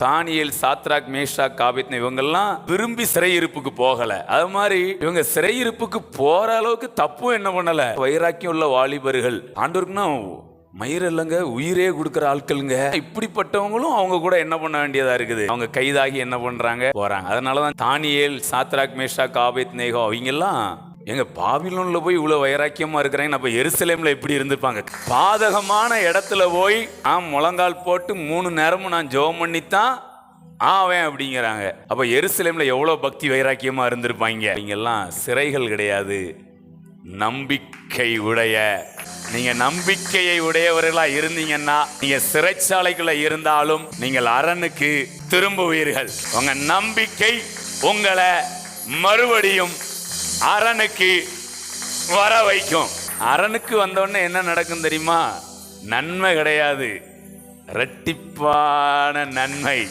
Daniel Shadrach Meshach காபித் இவங்கெல்லாம் விரும்பி சிறையிருப்புக்கு போகல. அது மாதிரி இவங்க சிறையிருப்புக்கு போற அளவுக்கு தப்பும் என்ன பண்ணல. வைராக்கியம் உள்ள வாலிபர்கள். ஆண்டவருக்குன்னா மயிர் இல்லைங்க உயிரே கொடுக்குற ஆட்களுங்க. இப்படிப்பட்டவங்களும் அவங்க கூட என்ன பண்ண வேண்டியதா இருக்குது? அவங்க கைதாகி என்ன பண்றாங்க? போறாங்க. அதனாலதான் தானியேல் சாத்ராக் மேஷாக் காபித் நேகோ அவங்க எல்லாம் எங்க பாபிலோன்ல போய் இவ்வளவு வைராக்கியமா இருக்கிறாங்க. அப்ப எருசலேம்ல எப்படி இருந்திருப்பாங்க? பாதகமான இடத்துல போய் ஆ முழங்கால் போட்டு மூணு நேரமும் நான் ஜெபம் பண்ணித்தான் ஆவேன் அப்படிங்கிறாங்க. அப்போ எருசலேமில் எவ்வளோ பக்தி வைராக்கியமாக இருந்திருப்பாங்க? இங்கெல்லாம் சிறைகள் கிடையாது. நம்பிக்கை உடைய நீங்க நம்பிக்கையை உடையவர்களா இருந்தீங்கன்னா நீங்க சிறைச்சாலைக்குள்ள இருந்தாலும் நீங்கள் அரணுக்கு திரும்புவீர்கள். உங்க நம்பிக்கை உங்களை மறுபடியும் அரணுக்கு வர வைக்கும். அரணுக்கு வந்தோடனே என்ன நடக்கும் தெரியுமா? நன்மை கிடையாது. இரட்டிப்பான நன்மை.